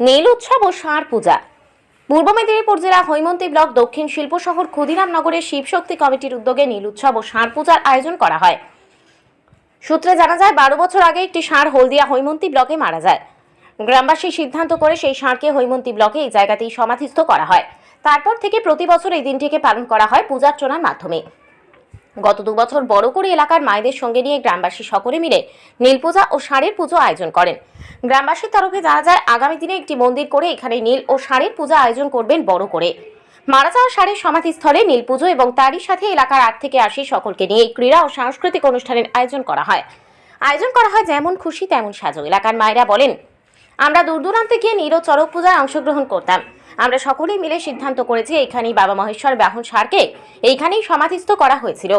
নীল উৎসব ও ষাঁড় পূজা। পূর্ব মেদিনীপুর জেলা হৈমন্তী ব্লক দক্ষিণ শিল্প শহর ক্ষুদিরাম নগরের শিবশক্তি কমিটির উদ্যোগে নীল উৎসব ও ষাঁড় পূজার আয়োজন করা হয়। সূত্রে জানা যায়, বারো বছর আগে একটি ষাঁড় হলদিয়া হৈমন্তী ব্লকে মারা যায়। গ্রামবাসী সিদ্ধান্ত করে সেই ষাঁড়কে হৈমন্তী ব্লকে এই জায়গাতেই সমাধিস্থ করা হয়। তারপর থেকে প্রতি বছর এই দিনটিকে পালন করা হয় পূজার্চনার মাধ্যমে। গত দু বছর বড় করে এলাকার মায়েদের সঙ্গে নিয়ে গ্রামবাসী সকলে মিলে নীল পূজা ও ষাঁড়ের পুজো আয়োজন করেন। গ্রামবাসীর তরফে জানা যায়, আগামী দিনে একটি মন্দির করে এখানে নীল ও ষাঁড়ের পূজা আয়োজন করবেন বড় করে। মারা যাওয়া ষাঁড়ের সমাধিস্থলে নীল পুজো এবং তারই সাথে এলাকার আট থেকে আশি সকলকে নিয়ে ক্রীড়া ও সাংস্কৃতিক অনুষ্ঠানের আয়োজন করা হয়। আয়োজন করা হয় যেমন খুশি, তেমন সাজো। এলাকার মায়েরা বলেন, আমরা দূর দূরান্তে গিয়ে নীল ও চড়ক পূজায় অংশগ্রহণ করতাম। আমরা সকলেই মিলে সিদ্ধান্ত করেছি এইখানেই বাবা মহেশ্বর বাহন সারকে এইখানেই সমাধিস্থ করা হয়েছিল।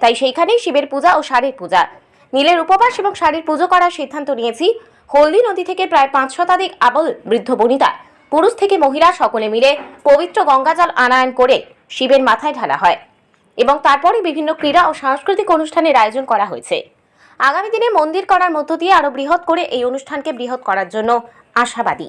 তাই সেইখানেই শিবের পূজা ও শাড়ির পূজা। নীলের উপবাস এবং শাড়ির পুজো করার সিদ্ধান্ত নিয়েছি। হলদি নদী থেকে প্রায় পাঁচ শতাধিক আবল বৃদ্ধ বনিতা, পুরুষ থেকে মহিলা সকলে মিলে পবিত্র গঙ্গাজল আনায়ন করে শিবের মাথায় ঢালা হয় এবং তারপরে বিভিন্ন ক্রীড়া ও সাংস্কৃতিক অনুষ্ঠানের আয়োজন করা হয়েছে। আগামী দিনে মন্দির করার মধ্য দিয়ে আরও বৃহৎ করে এই অনুষ্ঠানকে বৃহৎ করার জন্য আশাবাদী।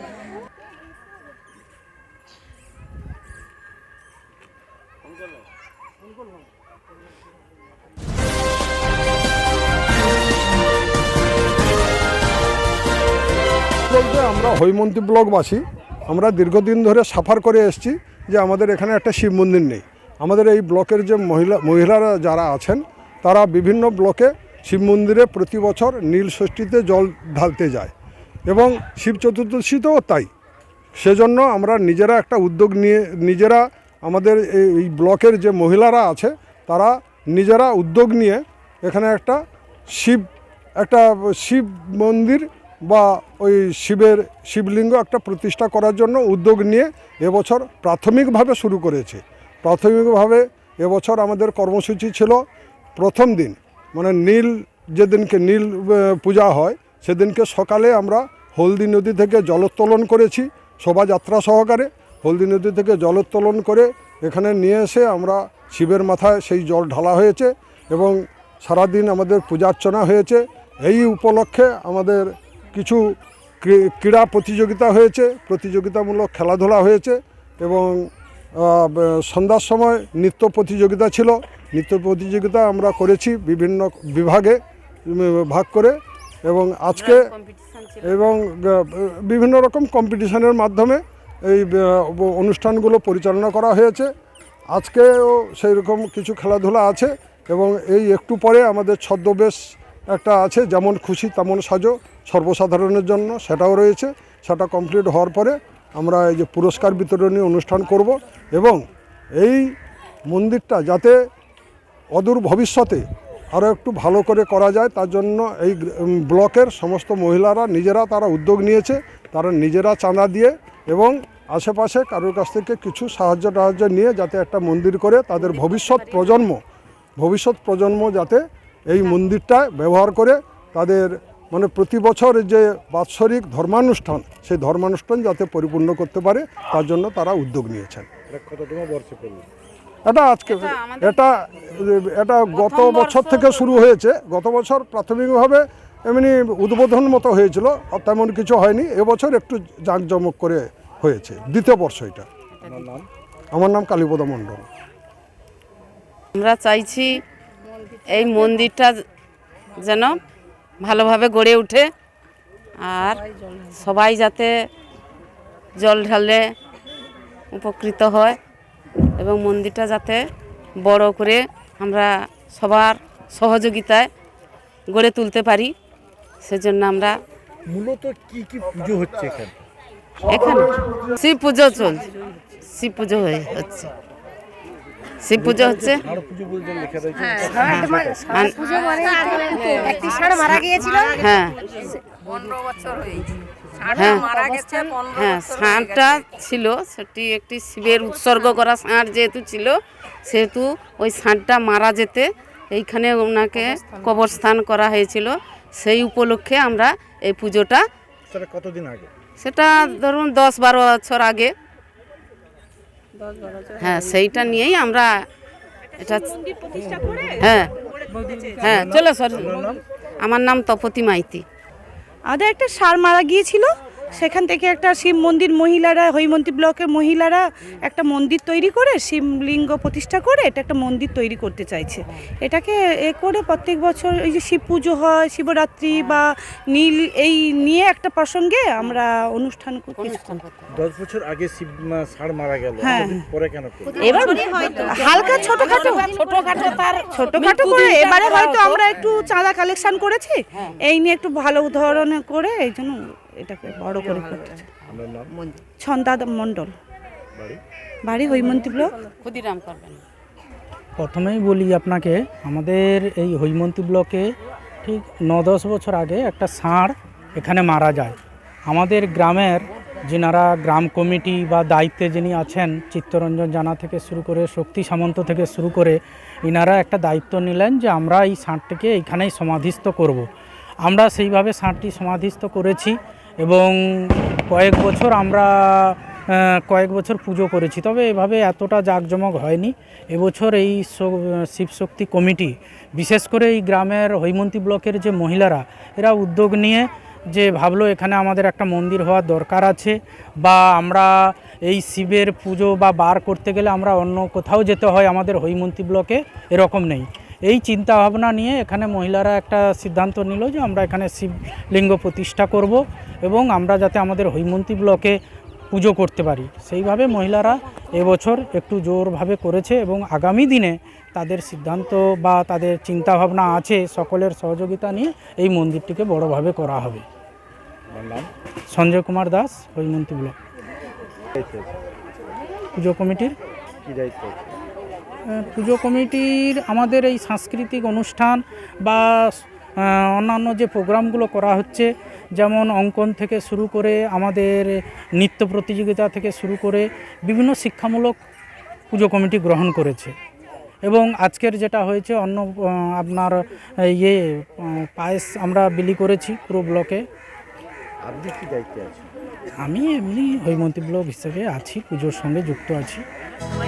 বলতে আমরা হৈমন্তী ব্লকবাসী, আমরা দীর্ঘদিন ধরে সাফার করে এসেছি যে আমাদের এখানে একটা শিব মন্দির নেই। আমাদের এই ব্লকের যে মহিলা, মহিলারা যারা আছেন, তারা বিভিন্ন ব্লকে শিব মন্দিরে প্রতি বছর নীল ষষ্ঠীতে জল ঢালতে যায় এবং শিব চতুর্দশীতেও তাই। সেজন্য আমরা নিজেরা একটা উদ্যোগ নিয়ে, নিজেরা আমাদের এই ব্লকের যে মহিলারা আছে, তারা নিজেরা উদ্যোগ নিয়ে এখানে একটা শিব একটা শিব মন্দির বা ওই শিবের শিবলিঙ্গ একটা প্রতিষ্ঠা করার জন্য উদ্যোগ নিয়ে এবছর প্রাথমিকভাবে শুরু করেছে। প্রাথমিকভাবে এবছর আমাদের কর্মসূচি ছিল প্রথম দিন মানে নীল যেদিনকে নীল পূজা হয়, সেদিনকে সকালে আমরা হলদি নদী থেকে জলোত্তোলন করেছি শোভাযাত্রা সহকারে। হলদি নদী থেকে জলোত্তোলন করে এখানে নিয়ে এসে আমরা শিবের মাথায় সেই জল ঢালা হয়েছে এবং সারাদিন আমাদের পূজার্চনা হয়েছে। এই উপলক্ষে আমাদের কিছু ক্রীড়া প্রতিযোগিতা হয়েছে প্রতিযোগিতামূলক খেলাধুলা হয়েছে এবং সন্ধ্যার সময় নৃত্য প্রতিযোগিতা ছিল। নৃত্য প্রতিযোগিতা আমরা করেছি বিভিন্ন বিভাগে ভাগ করে এবং আজকে এবং বিভিন্ন রকম কম্পিটিশনের মাধ্যমে এই অনুষ্ঠানগুলো পরিচালনা করা হয়েছে। আজকেও সেই রকম কিছু খেলাধুলা আছে এবং এই একটু পরে আমাদের ছদ্মবেশ একটা আছে যেমন খুশি তেমন সাজো। সর্বসাধারণের জন্য সেটাও রয়েছে। সেটা কমপ্লিট হওয়ার পরে আমরা এই যে পুরস্কার বিতরণী অনুষ্ঠান করব এবং এই মন্দিরটা যাতে অদূর ভবিষ্যতে আরও একটু ভালো করে করা যায়, তার জন্য এই ব্লকের সমস্ত মহিলারা, নিজেরা তারা উদ্যোগ নিয়েছে, তারা নিজেরা চাঁদা দিয়ে এবং আশেপাশে কারোর কাছ থেকে কিছু সাহায্য টাহায্য নিয়ে যাতে একটা মন্দির করে তাদের ভবিষ্যৎ প্রজন্ম ভবিষ্যৎ প্রজন্ম যাতে এই মন্দিরটা ব্যবহার করে তাদের মানে প্রতি বছর যে বাৎসরিক ধর্মানুষ্ঠান সেই ধর্মানুষ্ঠান যাতে পরিপূর্ণ করতে পারে তার জন্য তারা উদ্যোগ নিয়েছেন। এটা আজকে এটা এটা গত বছর থেকে শুরু হয়েছে। গত বছর প্রাথমিকভাবে এমনি উদ্বোধন মতো হয়েছিল তেমন কিছু হয়নি। এবছর একটু জাঁকজমক করে হয়েছে দ্বিতীয় বর্ষ এটা। আমার নাম কালীপদ মণ্ডল। আমরা চাইছি এই মন্দিরটা যেন ভালোভাবে গড়ে ওঠে আর সবাই যাতে জল ঢালে উপকৃত হয় এবং মন্দিরটা যাতে বড় করে আমরা সবার সহযোগিতায় গড়ে তুলতে পারি সেজন্য আমরা মূলত কি কি পুজো হচ্ছে এখানে? এখানে শিব পুজো চলছে। শিব পুজো হয়ে হচ্ছে। শিব পুজো হচ্ছে। ষাঁড় পুজো বলতে লেখা রয়েছে আন- পুজো মানে একটি ষাঁড় মারা গিয়েছিল। হ্যাঁ। হ্যাঁ হ্যাঁ। ষাঁড়টা ছিল সেটি একটি শিবের উৎসর্গ করা ষাঁড় যেহেতু ছিল সেহেতু ওই ষাঁড়টা মারা যেতে এইখানে ওনাকে কবরস্থান করা হয়েছিল। সেই উপলক্ষে আমরা এই পুজোটা কতদিন আগে? সেটা ধরুন দশ বারো বছর আগে। হ্যাঁ সেইটা নিয়েই আমরা এটা হ্যাঁ। হ্যাঁ চলো সর আমার নাম তপতি মাইতি। আমাদের একটা সার মারা গিয়েছিল। সেখান থেকে একটা শিব মন্দির মহিলারা হৈমন্তী ব্লকের মহিলারা একটা মন্দির তৈরি করে শিবলিঙ্গ প্রতিষ্ঠা করে এটা একটা মন্দির তৈরি করতে চাইছে। এটাকে এ করে প্রত্যেক বছর এই যে শিব পুজো হয় শিবরাত্রি বা নীল এই নিয়ে একটা প্রসঙ্গে আমরা অনুষ্ঠান করি দশ বছর আগে শিব ষাঁড় মারা গেল। হ্যাঁ। পরে কেন এবার হালকা ছোটখাটো। ছোটখাটো তার ছোটখাটো করে এবারে হয়তো আমরা একটু চাঁদা কালেকশন করেছি। এই নিয়ে একটু ভালো ধরনের করে এই জন্য এটাকে বড় করে ছন্দা মণ্ডল। বাড়ি? বাড়ি হৈমন্তী ব্লক ক্ষুদিরাম করবেন। প্রথমেই বলি আপনাকে আমাদের এই হৈমন্তী ব্লকে ঠিক ন দশ বছর আগে একটা ষাঁড় এখানে মারা যায়। আমাদের গ্রামের যেনারা গ্রাম কমিটি বা দায়িত্বে যিনি আছেন চিত্তরঞ্জন জানা থেকে শুরু করে শক্তি সামন্ত থেকে শুরু করে ইনারা একটা দায়িত্ব নিলেন যে আমরা এই ষাঁড়টিকে এইখানেই সমাধিস্থ করব। আমরা সেইভাবে ষাঁড়টি সমাধিস্থ করেছি। এবং কয়েক বছর আমরা কয়েক বছর পুজো করেছি। তবে এভাবে এতটা জাঁকজমক হয়নি। এবছর এই শিবশক্তি কমিটি, বিশেষ করে এই গ্রামের হৈমন্তী ব্লকের যে মহিলারা, এরা উদ্যোগ নিয়ে যে ভাবলো এখানে আমাদের একটা মন্দির হওয়ার দরকার আছে, বা আমরা এই শিবের পুজো বা বার করতে গেলে আমরা অন্য কোথাও যেতে হয়, আমাদের হৈমন্তী ব্লকে এরকম নেই। এই চিন্তা ভাবনা নিয়ে এখানে মহিলারা একটা সিদ্ধান্ত নিল যে আমরা এখানে শিবলিঙ্গ প্রতিষ্ঠা করব এবং আমরা যাতে আমাদের হৈমন্তী ব্লকে পুজো করতে পারি। সেইভাবে মহিলারা এবছর একটু জোরভাবে করেছে এবং আগামী দিনে তাদের সিদ্ধান্ত বা তাদের চিন্তাভাবনা আছে সকলের সহযোগিতা নিয়ে এই মন্দিরটিকে বড়োভাবে করা হবে। সঞ্জয় কুমার দাস হৈমন্তী ব্লক। পুজো কমিটির। কি দায়িত্ব পুজো কমিটির আমাদের এই সাংস্কৃতিক অনুষ্ঠান বা অন্যান্য যে প্রোগ্রামগুলো করা হচ্ছে যেমন অঙ্কন থেকে শুরু করে আমাদের নৃত্য প্রতিযোগিতা থেকে শুরু করে বিভিন্ন শিক্ষামূলক পুজো কমিটি গ্রহণ করেছে। এবং আজকের যেটা হয়েছে অন্য আপনার ইয়ে পায়েস আমরা বিলি করেছি পুরো ব্লকে। আপনি কি দায়িত্বে আছেন? আমি এমনি হৈমন্তী ব্লক হিসেবে আছি পুজোর সঙ্গে যুক্ত আছি।